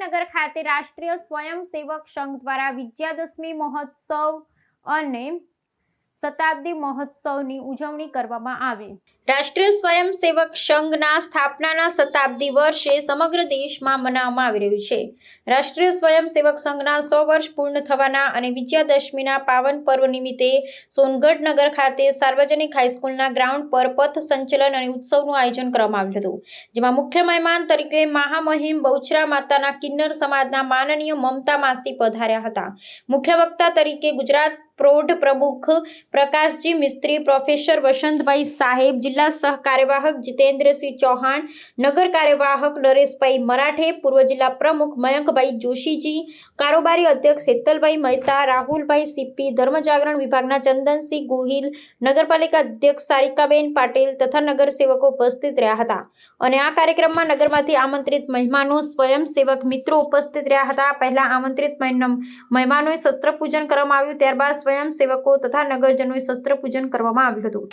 સોનગઢનગર ખાતે રાષ્ટ્રીય સ્વયંસેવક સંઘ દ્વારા વિજયાદશમી મહોત્સવ અને શતાબ્દી મહોત્સવની ઉજવણી કરવામાં આવી. રાષ્ટ્રીય સ્વયંસેવક સંઘના સ્થાપનાના શતાબ્દી વર્ષે સમગ્ર દેશમાં મનાવવામાં આવી રહ્યું છે. રાષ્ટ્રીય સ્વયંસેવક સંઘના સો વર્ષ પૂર્ણ થવાના અને વિજયાદશમીના પાવન પર્વ નિમિત્તે સોનગઢ નગર ખાતે સાર્વજનિક હાઈસ્કૂલના ગ્રાઉન્ડ પર પથ સંચલન અને ઉત્સવનું આયોજન કરવામાં આવ્યું હતું. જેમાં મુખ્ય મહેમાન તરીકે મહામહિમ બહુચરા માતાના કિન્નર સમાજના માનનીય મમતા માસી પધાર્યા હતા. મુખ્ય વક્તા તરીકે ગુજરાત પ્રૌઢ પ્રમુખ પ્રકાશજી, મિસ્ત્રી પ્રોફેસર વસંતભાઈ સાહેબ, જિલ્લા સહ કાર્યવાહક જીતેન્દ્રસિંહ ચૌહાણ, નગર કાર્યવાહક નરેશભાઈ મરાઠે, પૂર્વ જિલ્લા પ્રમુખ મયંકભાઈ જોશીજી, કારોબારી અધ્યક્ષ હેતલભાઈ મહેતા, રાહુલભાઈ સિપ્પી ધર્મજાગરણ વિભાગના ચંદનસિંહ ગોહિલ, નગરપાલિકા અધ્યક્ષ સારિકાબેન પાટીલ તથા નગરસેવકો ઉપસ્થિત રહ્યા હતા. અને આ કાર્યક્રમમાં નગરમાંથી આમંત્રિત મહેમાનો, સ્વયંસેવક મિત્રો ઉપસ્થિત રહ્યા હતા. પહેલા આમંત્રિત મહેમાનોએ શસ્ત્રપૂજન કરવામાં આવ્યું, ત્યારબાદ સ્વયંસેવકો તથા નગરજનોએ શસ્ત્ર પૂજન કરવામાં આવ્યું હતું.